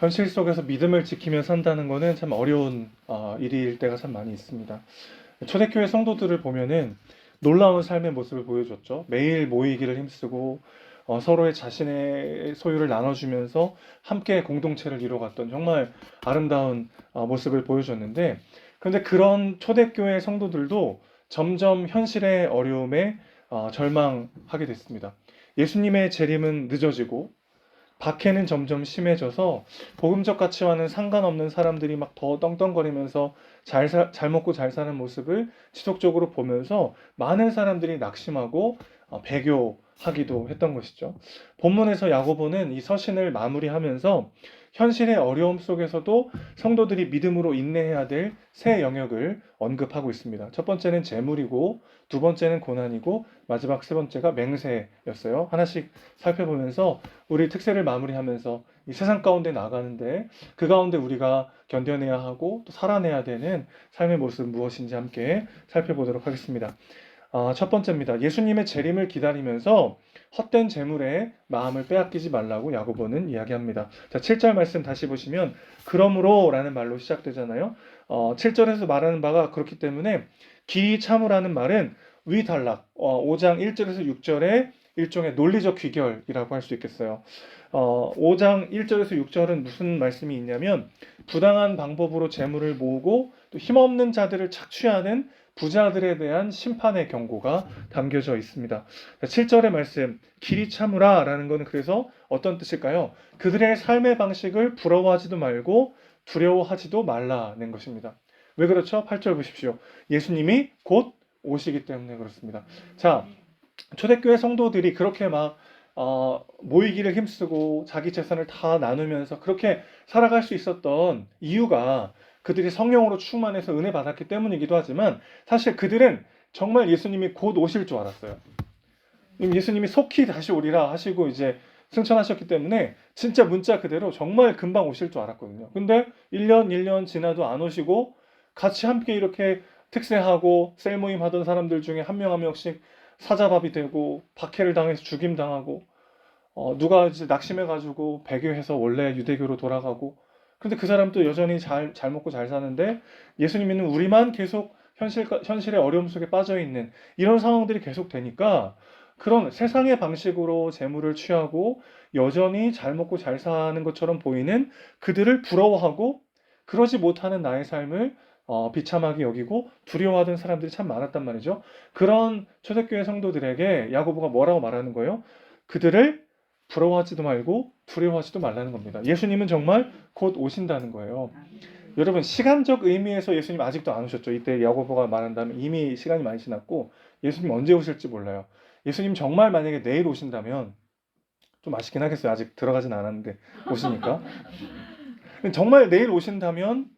현실 속에서 믿음을 지키며 산다는 것은 참 어려운 어, 일일 때가 참 많이 있습니다. 초대교회 성도들을 보면은 놀라운 삶의 모습을 보여줬죠. 매일 모이기를 힘쓰고 어, 서로의 자신의 소유를 나눠주면서 함께 공동체를 이뤄갔던 정말 아름다운 어, 모습을 보여줬는데 그런데 그런 초대교회 성도들도 점점 현실의 어려움에 어, 절망하게 됐습니다. 예수님의 재림은 늦어지고 박해는 점점 심해져서 복음적 가치와는 상관없는 사람들이 막 더 떵떵거리면서 잘, 사- 잘 먹고 잘 사는 모습을 지속적으로 보면서 많은 사람들이 낙심하고 어, 배교하기도 했던 것이죠. 본문에서 야고보는 이 서신을 마무리하면서 현실의 어려움 속에서도 성도들이 믿음으로 인내해야 될 세 영역을 언급하고 있습니다. 첫 번째는 재물이고 두 번째는 고난이고 마지막 세 번째가 맹세였어요. 하나씩 살펴보면서 우리 특세를 마무리하면서 이 세상 가운데 나가는데 그 가운데 우리가 견뎌내야 하고 또 살아내야 되는 삶의 모습 무엇인지 함께 살펴보도록 하겠습니다. 아, 첫 번째입니다. 예수님의 재림을 기다리면서 헛된 재물에 마음을 빼앗기지 말라고 야고보는 이야기합니다. 자, 7절 말씀 다시 보시면 그러므로라는 말로 시작되잖아요. 어, 7절에서 말하는 바가 그렇기 때문에 길이 참으라는 말은 위단락 어, 5장 1절에서 6절의 일종의 논리적 귀결이라고 할 수 있겠어요. 어, 5장 1절에서 6절은 무슨 말씀이 있냐면 부당한 방법으로 재물을 모으고 또 힘없는 자들을 착취하는 부자들에 대한 심판의 경고가 담겨져 있습니다. 7절의 말씀 길이 참으라 라는 것은 그래서 어떤 뜻일까요? 그들의 삶의 방식을 부러워하지도 말고 두려워하지도 말라는 것입니다. 왜 그렇죠? 8절 보십시오. 예수님이 곧 오시기 때문에 그렇습니다. 자, 초대교회 성도들이 그렇게 막 어, 모이기를 힘쓰고 자기 재산을 다 나누면서 그렇게 살아갈 수 있었던 이유가 그들이 성령으로 충만해서 은혜 받았기 때문이기도 하지만 사실 그들은 정말 예수님이 곧 오실 줄 알았어요. 예수님이 속히 다시 오리라 하시고 이제 승천하셨기 때문에 진짜 문자 그대로 정말 금방 오실 줄 알았거든요. 근데 1년, 1년 지나도 안 오시고 같이 함께 이렇게 특세하고 셀 모임 하던 사람들 중에 한 명 한 명씩 사자밥이 되고 박해를 당해서 죽임 당하고 어, 누가 이제 낙심해가지고 배교해서 원래 유대교로 돌아가고 근데 그 사람도 여전히 잘, 잘 먹고 잘 사는데 예수님은 우리만 계속 현실, 현실의 어려움 속에 빠져 있는 이런 상황들이 계속 되니까 그런 세상의 방식으로 재물을 취하고 여전히 잘 먹고 잘 사는 것처럼 보이는 그들을 부러워하고 그러지 못하는 나의 삶을 어, 비참하게 여기고 두려워하던 사람들이 참 많았단 말이죠. 그런 초대교회 성도들에게 야고보가 뭐라고 말하는 거예요? 그들을 부러워하지도 말고 두려워하지도 말라는 겁니다. 예수님은 정말 곧 오신다는 거예요. 여러분 시간적 의미에서 예수님 아직도 안 오셨죠. 이때 야고보가 말한다면 이미 시간이 많이 지났고 예수님 언제 오실지 몰라요. 예수님 정말 만약에 내일 오신다면 좀 아쉽긴 하겠어요. 아직 들어가진 않았는데 오시니까. 정말 내일 오신다면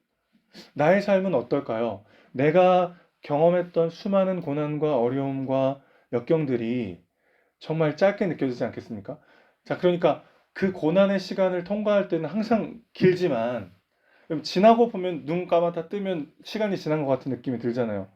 나의 삶은 어떨까요? 내가 경험했던 수많은 고난과 어려움과 역경들이 정말 짧게 느껴지지 않겠습니까? 자, 그러니까 그 고난의 시간을 통과할 때는 항상 길지만 지나고 보면 눈 감았다 뜨면 시간이 지난 것 같은 느낌이 들잖아요.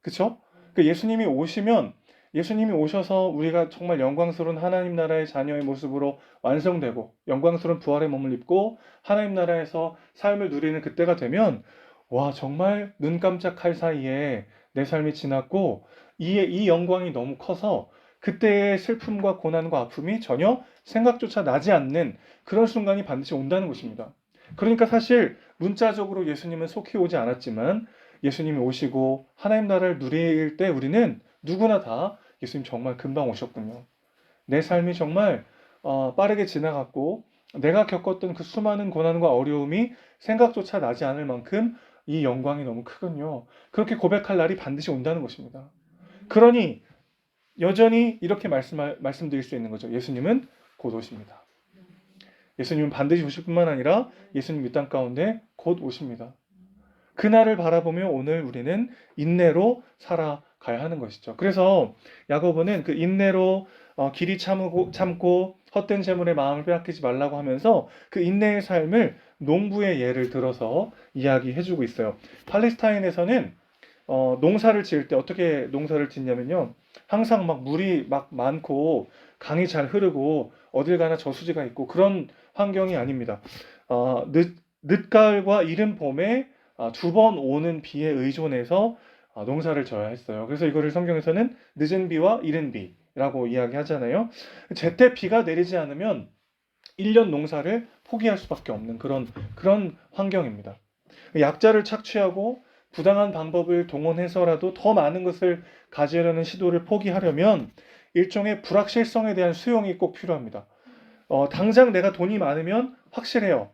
그쵸? 그 예수님이 오시면 예수님이 오셔서 우리가 정말 영광스러운 하나님 나라의 자녀의 모습으로 완성되고 영광스러운 부활의 몸을 입고 하나님 나라에서 삶을 누리는 그때가 되면 와 정말 눈 깜짝할 사이에 내 삶이 지났고 이, 이 영광이 너무 커서 그때의 슬픔과 고난과 아픔이 전혀 생각조차 나지 않는 그런 순간이 반드시 온다는 것입니다. 그러니까 사실 문자적으로 예수님은 속히 오지 않았지만 예수님이 오시고 하나님 나라를 누릴 때 우리는 누구나 다 예수님 정말 금방 오셨군요. 내 삶이 정말 어, 빠르게 지나갔고 내가 겪었던 그 수많은 고난과 어려움이 생각조차 나지 않을 만큼 이 영광이 너무 크군요. 그렇게 고백할 날이 반드시 온다는 것입니다. 그러니 여전히 이렇게 말씀 말씀드릴 수 있는 거죠. 예수님은 곧 오십니다. 예수님은 반드시 오실 뿐만 아니라 예수님 이 땅 가운데 곧 오십니다. 그날을 바라보며 오늘 우리는 인내로 살아가야 하는 것이죠. 그래서 야고보는 그 인내로 어, 길이 참고, 참고 헛된 재물에 마음을 빼앗기지 말라고 하면서 그 인내의 삶을 농부의 예를 들어서 이야기해주고 있어요. 팔레스타인에서는 어, 농사를 지을 때 어떻게 농사를 짓냐면요. 항상 막 물이 막 많고 강이 잘 흐르고 어딜 가나 저수지가 있고 그런 환경이 아닙니다. 어, 늦, 늦가을과 이른 봄에 아, 두번 오는 비에 의존해서 아, 농사를 져야 했어요. 그래서 이거를 성경에서는 늦은 비와 이른 비라고 이야기하잖아요. 제때 비가 내리지 않으면 1년 농사를 포기할 수밖에 없는 그런 그런 환경입니다. 약자를 착취하고 부당한 방법을 동원해서라도 더 많은 것을 가지려는 시도를 포기하려면 일종의 불확실성에 대한 수용이 꼭 필요합니다. 어, 당장 내가 돈이 많으면 확실해요.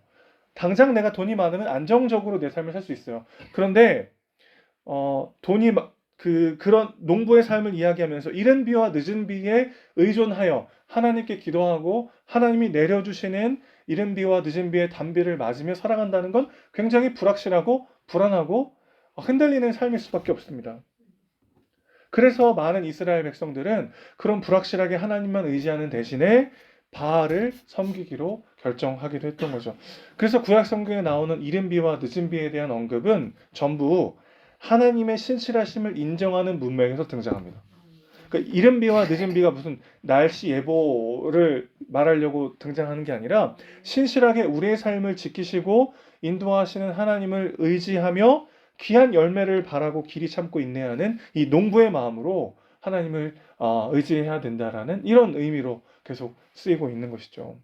당장 내가 돈이 많으면 안정적으로 내 삶을 살 수 있어요. 그런데 어, 돈이 마- 그 그런 농부의 삶을 이야기하면서 이른 비와 늦은 비에 의존하여 하나님께 기도하고 하나님이 내려주시는 이른 비와 늦은 비의 단비를 맞으며 살아간다는 건 굉장히 불확실하고 불안하고 흔들리는 삶일 수밖에 없습니다. 그래서 많은 이스라엘 백성들은 그런 불확실하게 하나님만 의지하는 대신에 바알을 섬기기로 결정하기도 했던 거죠. 그래서 구약 성경에 나오는 이른 비와 늦은 비에 대한 언급은 전부 하나님의 신실하심을 인정하는 문맥에서 등장합니다. 그러니까 이른 비와 늦은 비가 무슨 날씨 예보를 말하려고 등장하는 게 아니라 신실하게 우리의 삶을 지키시고 인도하시는 하나님을 의지하며 귀한 열매를 바라고 길이 참고 인내하는 이 농부의 마음으로 하나님을 아, 의지해야 된다라는 이런 의미로 계속 쓰이고 있는 것이죠.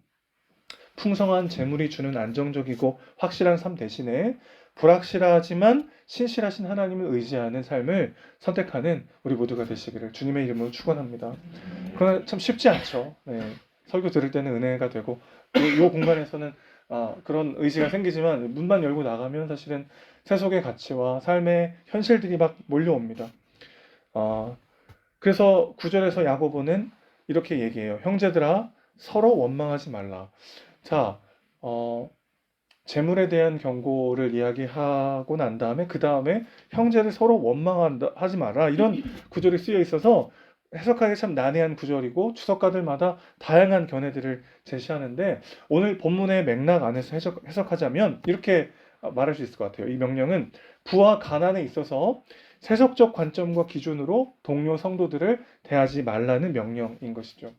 풍성한 재물이 주는 안정적이고 확실한 삶 대신에 불확실하지만 신실하신 하나님을 의지하는 삶을 선택하는 우리 모두가 되시기를 주님의 이름으로 축원합니다. 그러나 참 쉽지 않죠. 네. 설교 들을 때는 은혜가 되고 이 공간에서는 아, 그런 의지가 생기지만 문만 열고 나가면 사실은 세속의 가치와 삶의 현실들이 막 몰려옵니다. 아, 그래서 구절에서 야고보는 이렇게 얘기해요. 형제들아 서로 원망하지 말라. 자, 어, 재물에 대한 경고를 이야기하고 난 다음에 그 다음에 형제를 서로 원망하지 마라 이런 구절이 쓰여 있어서 해석하기 참 난해한 구절이고 주석가들마다 다양한 견해들을 제시하는데 오늘 본문의 맥락 안에서 해석, 해석하자면 이렇게 말할 수 있을 것 같아요. 이 명령은 부와 가난에 있어서 세속적 관점과 기준으로 동료 성도들을 대하지 말라는 명령인 것이죠.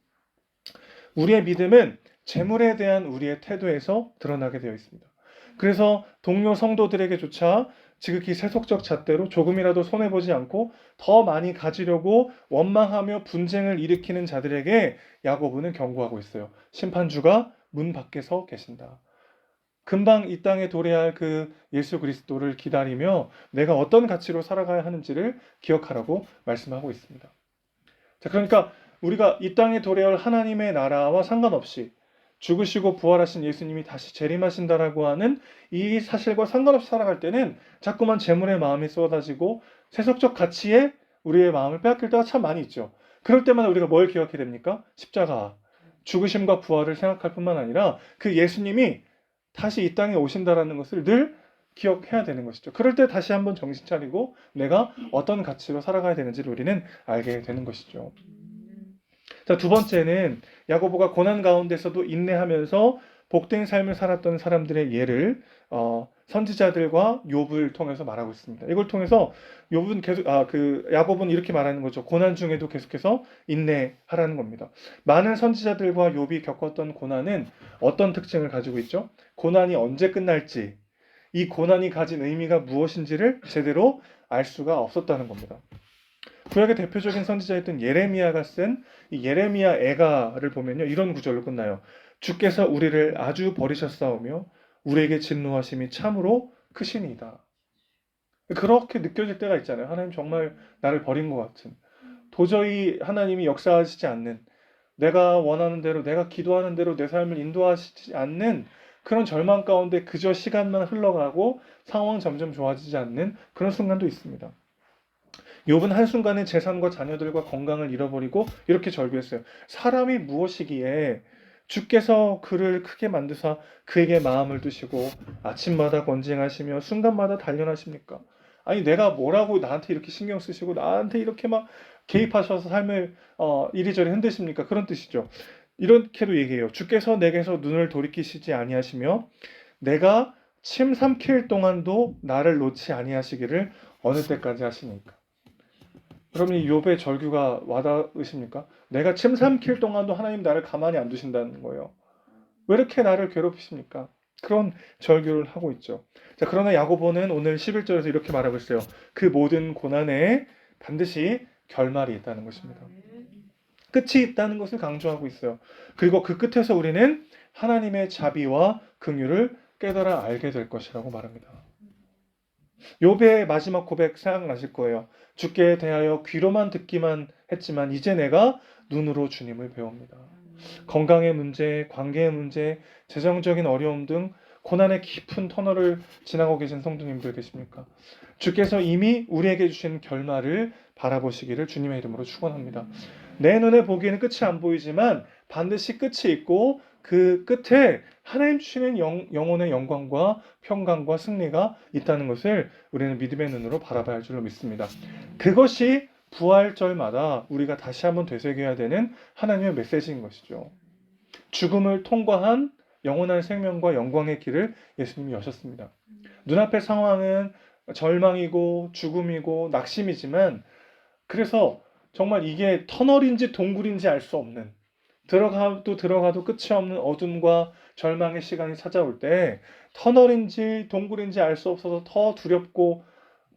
우리의 믿음은 재물에 대한 우리의 태도에서 드러나게 되어 있습니다. 그래서 동료 성도들에게조차 지극히 세속적 잣대로 조금이라도 손해보지 않고 더 많이 가지려고 원망하며 분쟁을 일으키는 자들에게 야고보는 경고하고 있어요. 심판주가 문 밖에서 계신다. 금방 이 땅에 도래할 그 예수 그리스도를 기다리며 내가 어떤 가치로 살아가야 하는지를 기억하라고 말씀하고 있습니다. 자, 그러니까 우리가 이 땅에 도래할 하나님의 나라와 상관없이 죽으시고 부활하신 예수님이 다시 재림하신다라고 하는 이 사실과 상관없이 살아갈 때는 자꾸만 재물의 마음이 쏟아지고 세속적 가치에 우리의 마음을 빼앗길 때가 참 많이 있죠. 그럴 때마다 우리가 뭘 기억해야 됩니까? 십자가, 죽으심과 부활을 생각할 뿐만 아니라 그 예수님이 다시 이 땅에 오신다라는 것을 늘 기억해야 되는 것이죠. 그럴 때 다시 한번 정신 차리고 내가 어떤 가치로 살아가야 되는지를 우리는 알게 되는 것이죠. 자, 두 번째는 야고보가 고난 가운데서도 인내하면서 복된 삶을 살았던 사람들의 예를 어, 선지자들과 욥을 통해서 말하고 있습니다. 이걸 통해서 욥은 계속 아 그 야곱은 이렇게 말하는 거죠. 고난 중에도 계속해서 인내하라는 겁니다. 많은 선지자들과 욥이 겪었던 고난은 어떤 특징을 가지고 있죠? 고난이 언제 끝날지 이 고난이 가진 의미가 무엇인지를 제대로 알 수가 없었다는 겁니다. 구약의 대표적인 선지자였던 예레미야가 쓴이 예레미야 애가를 보면요 이런 구절로 끝나요. 주께서 우리를 아주 버리셨사오며 우리에게 진노하심이 참으로 크시니이다. 그렇게 느껴질 때가 있잖아요. 하나님 정말 나를 버린 것 같은. 도저히 하나님이 역사하시지 않는 내가 원하는 대로 내가 기도하는 대로 내 삶을 인도하시지 않는 그런 절망 가운데 그저 시간만 흘러가고 상황 점점 좋아지지 않는 그런 순간도 있습니다. 욥은 한순간에 재산과 자녀들과 건강을 잃어버리고 이렇게 절규했어요. 사람이 무엇이기에 주께서 그를 크게 만드사 그에게 마음을 두시고 아침마다 권징하시며 순간마다 단련하십니까? 아니 내가 뭐라고 나한테 이렇게 신경 쓰시고 나한테 이렇게 막 개입하셔서 삶을 어, 이리저리 흔드십니까? 그런 뜻이죠. 이렇게도 얘기해요. 주께서 내게서 눈을 돌이키시지 아니하시며 내가 침 삼킬 동안도 나를 놓지 아니하시기를 어느 때까지 하시니까. 그러면 이 욥의 절규가 와닿으십니까? 내가 침 삼킬 동안도 하나님 나를 가만히 안 두신다는 거예요. 왜 이렇게 나를 괴롭히십니까? 그런 절규를 하고 있죠. 자, 그러나 야고보는 오늘 11절에서 이렇게 말하고 있어요. 그 모든 고난에 반드시 결말이 있다는 것입니다. 끝이 있다는 것을 강조하고 있어요. 그리고 그 끝에서 우리는 하나님의 자비와 긍휼을 깨달아 알게 될 것이라고 말합니다. 욥의 마지막 고백 생각나실 거예요. 주께 대하여 귀로만 듣기만 했지만 이제 내가 눈으로 주님을 배웁니다. 건강의 문제, 관계의 문제, 재정적인 어려움 등 고난의 깊은 터널을 지나고 계신 성도님들 계십니까? 주께서 이미 우리에게 주신 결말을 바라보시기를 주님의 이름으로 축원합니다. 내 눈에 보기에는 끝이 안 보이지만 반드시 끝이 있고 그 끝에 하나님 주시는 영, 영혼의 영광과 평강과 승리가 있다는 것을 우리는 믿음의 눈으로 바라봐야 할 줄로 믿습니다. 그것이 부활절마다 우리가 다시 한번 되새겨야 되는 하나님의 메시지인 것이죠. 죽음을 통과한 영원한 생명과 영광의 길을 예수님이 여셨습니다. 눈앞의 상황은 절망이고 죽음이고 낙심이지만 그래서 정말 이게 터널인지 동굴인지 알 수 없는 들어가도 들어가도 끝이 없는 어둠과 절망의 시간이 찾아올 때 터널인지 동굴인지 알 수 없어서 더 두렵고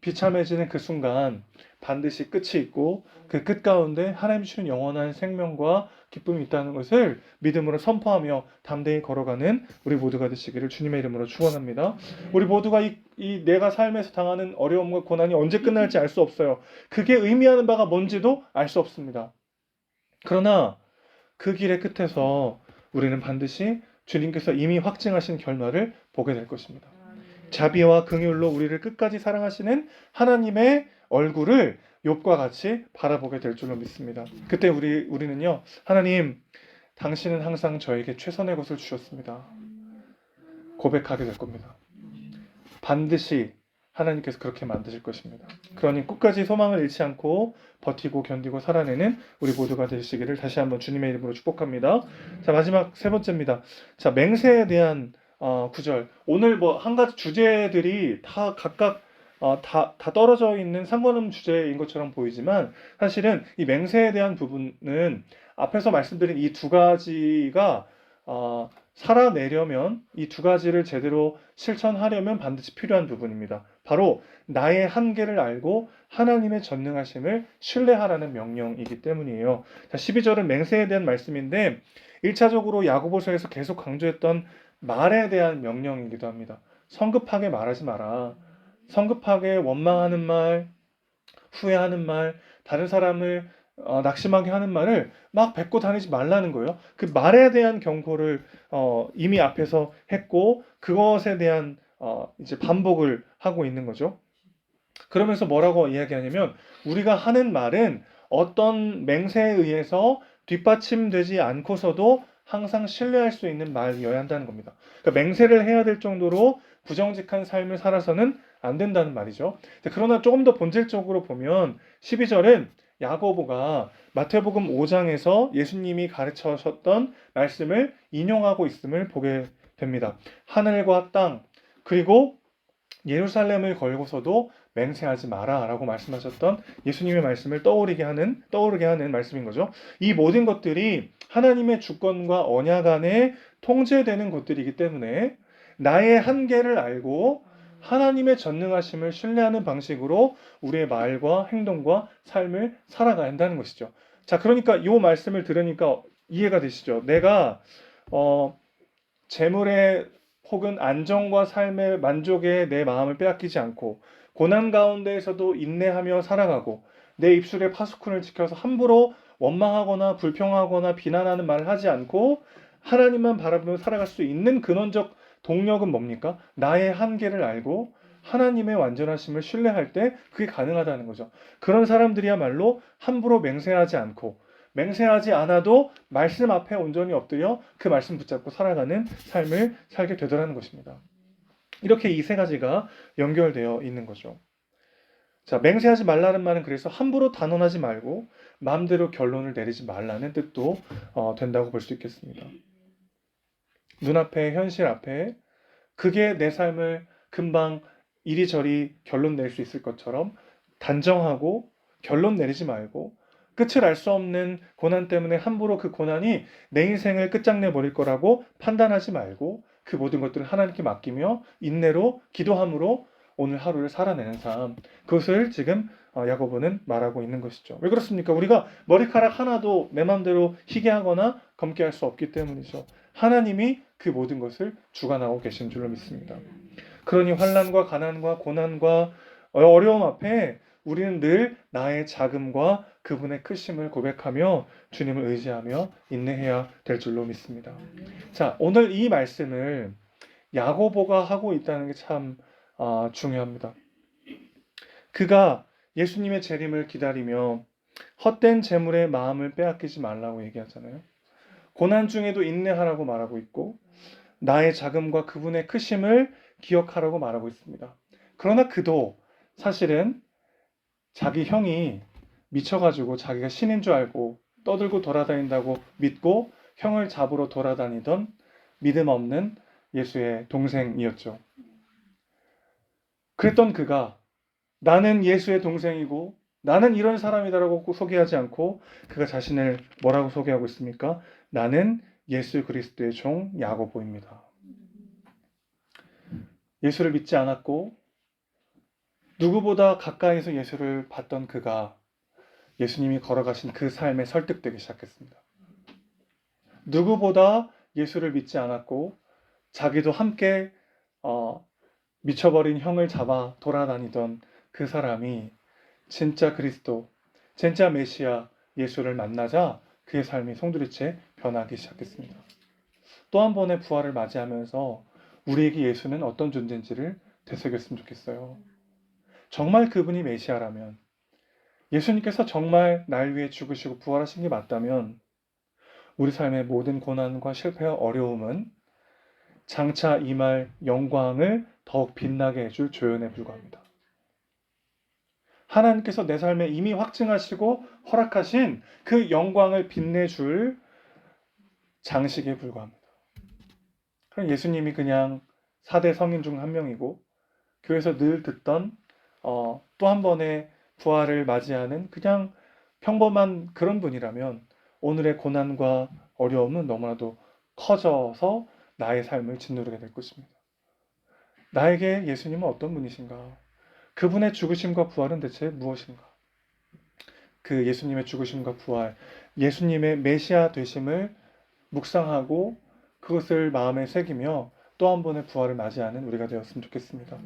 비참해지는 그 순간 반드시 끝이 있고 그 끝 가운데 하나님 주신 영원한 생명과 기쁨이 있다는 것을 믿음으로 선포하며 담대히 걸어가는 우리 모두가 되시기를 주님의 이름으로 축원합니다. 우리 모두가 이, 이 내가 삶에서 당하는 어려움과 고난이 언제 끝날지 알 수 없어요. 그게 의미하는 바가 뭔지도 알 수 없습니다. 그러나 그 길의 끝에서 우리는 반드시 주님께서 이미 확증하신 결말을 보게 될 것입니다. 자비와 긍휼로 우리를 끝까지 사랑하시는 하나님의 얼굴을 욥과 같이 바라보게 될 줄로 믿습니다. 그때 우리 우리는요. 하나님 당신은 항상 저에게 최선의 것을 주셨습니다. 고백하게 될 겁니다. 반드시 하나님께서 그렇게 만드실 것입니다. 그러니 끝까지 소망을 잃지 않고 버티고 견디고 살아내는 우리 모두가 되시기를 다시 한번 주님의 이름으로 축복합니다. 자 마지막 세 번째입니다. 자 맹세에 대한 어, 구절. 오늘 뭐 한 가지 주제들이 다 각각 어, 다, 다 떨어져 있는 상관없는 주제인 것처럼 보이지만 사실은 이 맹세에 대한 부분은 앞에서 말씀드린 이 두 가지가 어, 살아내려면 이 두 가지를 제대로 실천하려면 반드시 필요한 부분입니다. 바로 나의 한계를 알고 하나님의 전능하심을 신뢰하라는 명령이기 때문이에요. 자, 12절은 맹세에 대한 말씀인데 1차적으로 야고보서에서 계속 강조했던 말에 대한 명령이기도 합니다. 성급하게 말하지 마라. 성급하게 원망하는 말, 후회하는 말, 다른 사람을 어, 낙심하게 하는 말을 막 뱉고 다니지 말라는 거예요. 그 말에 대한 경고를 어, 이미 앞에서 했고 그것에 대한 어, 이제 반복을 하고 있는 거죠. 그러면서 뭐라고 이야기하냐면 우리가 하는 말은 어떤 맹세에 의해서 뒷받침되지 않고서도 항상 신뢰할 수 있는 말이어야 한다는 겁니다. 그러니까 맹세를 해야 될 정도로 부정직한 삶을 살아서는 안 된다는 말이죠. 그러나 조금 더 본질적으로 보면 12절은 야고보가 마태복음 5장에서 예수님이 가르쳐셨던 말씀을 인용하고 있음을 보게 됩니다. 하늘과 땅 그리고 예루살렘을 걸고서도 맹세하지 마라라고 말씀하셨던 예수님의 말씀을 떠오르게 하는 떠오르게 하는 말씀인 거죠. 이 모든 것들이 하나님의 주권과 언약 안에 통제되는 것들이기 때문에 나의 한계를 알고 하나님의 전능하심을 신뢰하는 방식으로 우리의 말과 행동과 삶을 살아가야 한다는 것이죠. 자, 그러니까 이 말씀을 들으니까 이해가 되시죠? 내가 어, 재물의 혹은 안정과 삶의 만족에 내 마음을 빼앗기지 않고 고난 가운데에서도 인내하며 살아가고 내 입술에 파수꾼을 지켜서 함부로 원망하거나 불평하거나 비난하는 말을 하지 않고 하나님만 바라보며 살아갈 수 있는 근원적 동력은 뭡니까? 나의 한계를 알고 하나님의 완전하심을 신뢰할 때 그게 가능하다는 거죠. 그런 사람들이야말로 함부로 맹세하지 않고 맹세하지 않아도 말씀 앞에 온전히 엎드려 그 말씀 붙잡고 살아가는 삶을 살게 되더라는 것입니다. 이렇게 이 세 가지가 연결되어 있는 거죠. 자, 맹세하지 말라는 말은 그래서 함부로 단언하지 말고 마음대로 결론을 내리지 말라는 뜻도 어, 된다고 볼 수 있겠습니다. 눈앞에 현실 앞에 그게 내 삶을 금방 이리저리 결론 낼 수 있을 것처럼 단정하고 결론 내리지 말고 끝을 알 수 없는 고난 때문에 함부로 그 고난이 내 인생을 끝장내 버릴 거라고 판단하지 말고 그 모든 것들을 하나님께 맡기며 인내로 기도함으로 오늘 하루를 살아내는 삶 그것을 지금 어, 야고보는 말하고 있는 것이죠. 왜 그렇습니까? 우리가 머리카락 하나도 내 마음대로 희게 하거나 검게 할 수 없기 때문이죠. 하나님이 그 모든 것을 주관하고 계신 줄로 믿습니다. 그러니 환란과 가난과 고난과 어려움 앞에 우리는 늘 나의 자금과 그분의 크심을 고백하며 주님을 의지하며 인내해야 될 줄로 믿습니다. 자, 오늘 이 말씀을 야고보가 하고 있다는 게참 아, 중요합니다. 그가 예수님의 재림을 기다리며 헛된 재물에 마음을 빼앗기지 말라고 얘기하잖아요. 고난 중에도 인내하라고 말하고 있고 나의 자금과 그분의 크심을 기억하라고 말하고 있습니다. 그러나 그도 사실은 자기 형이 미쳐가지고 자기가 신인 줄 알고 떠들고 돌아다닌다고 믿고 형을 잡으러 돌아다니던 믿음 없는 예수의 동생이었죠. 그랬던 그가 나는 예수의 동생이고 나는 이런 사람이다라고 소개하지 않고 그가 자신을 뭐라고 소개하고 있습니까? 나는 예수 그리스도의 종 야고보입니다. 예수를 믿지 않았고 누구보다 가까이서 예수를 봤던 그가 예수님이 걸어가신 그 삶에 설득되기 시작했습니다. 누구보다 예수를 믿지 않았고 자기도 함께 어, 미쳐버린 형을 잡아 돌아다니던 그 사람이 진짜 그리스도, 진짜 메시아 예수를 만나자 그의 삶이 송두리째 변하기 시작했습니다. 또 한 번의 부활을 맞이하면서 우리에게 예수는 어떤 존재인지를 되새겼으면 좋겠어요. 정말 그분이 메시아라면 예수님께서 정말 날 위해 죽으시고 부활하신 게 맞다면 우리 삶의 모든 고난과 실패와 어려움은 장차 임할 영광을 더욱 빛나게 해줄 조연에 불과합니다. 하나님께서 내 삶에 이미 확증하시고 허락하신 그 영광을 빛내줄 장식에 불과합니다. 그럼 예수님이 그냥 4대 성인 중 한 명이고 교회에서 늘 듣던 어, 또 한 번의 부활을 맞이하는 그냥 평범한 그런 분이라면 오늘의 고난과 어려움은 너무나도 커져서 나의 삶을 짓누르게 될 것입니다. 나에게 예수님은 어떤 분이신가? 그분의 죽으심과 부활은 대체 무엇인가? 그 예수님의 죽으심과 부활, 예수님의 메시아 되심을 묵상하고 그것을 마음에 새기며 또 한 번의 부활을 맞이하는 우리가 되었으면 좋겠습니다.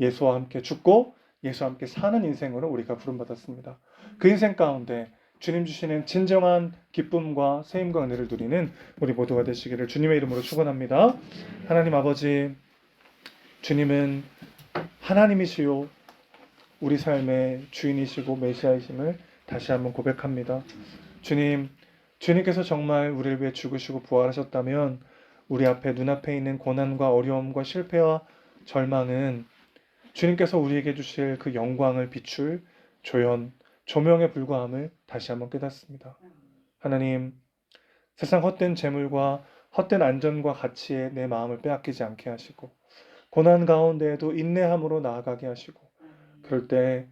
예수와 함께 죽고 예수와 함께 사는 인생으로 우리가 부름받았습니다. 그 인생 가운데 주님 주시는 진정한 기쁨과 세임과 은혜를 누리는 우리 모두가 되시기를 주님의 이름으로 축원합니다. 하나님 아버지 주님은 하나님이시요 우리 삶의 주인이시고 메시아이심을 다시 한번 고백합니다. 주님, 주님께서 정말 우리를 위해 죽으시고 부활하셨다면 우리 앞에 눈앞에 있는 고난과 어려움과 실패와 절망은 주님께서 우리에게 주실 그 영광을 비출 조연, 조명에 불과함을 다시 한번 깨닫습니다. 하나님, 세상 헛된 재물과 헛된 안전과 가치에 내 마음을 빼앗기지 않게 하시고 고난 가운데에도 인내함으로 나아가게 하시고 그럴 때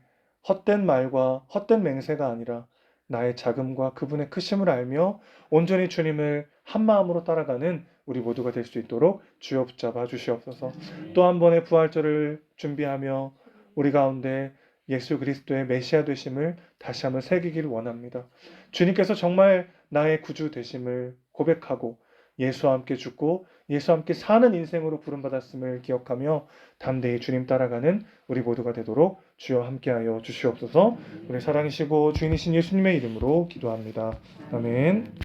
헛된 말과 헛된 맹세가 아니라 나의 자금과 그분의 크심을 알며 온전히 주님을 한 마음으로 따라가는 우리 모두가 될 수 있도록 주여 붙잡아 주시옵소서. 또 한 번의 부활절을 준비하며 우리 가운데 예수 그리스도의 메시아 되심을 다시 한번 새기기를 원합니다. 주님께서 정말 나의 구주 되심을 고백하고 예수와 함께 죽고 예수와 함께 사는 인생으로 부름받았음을 기억하며 담대히 주님 따라가는 우리 모두가 되도록 주여 함께하여 주시옵소서. 우리 사랑이시고 주인이신 예수님의 이름으로 기도합니다. 아멘.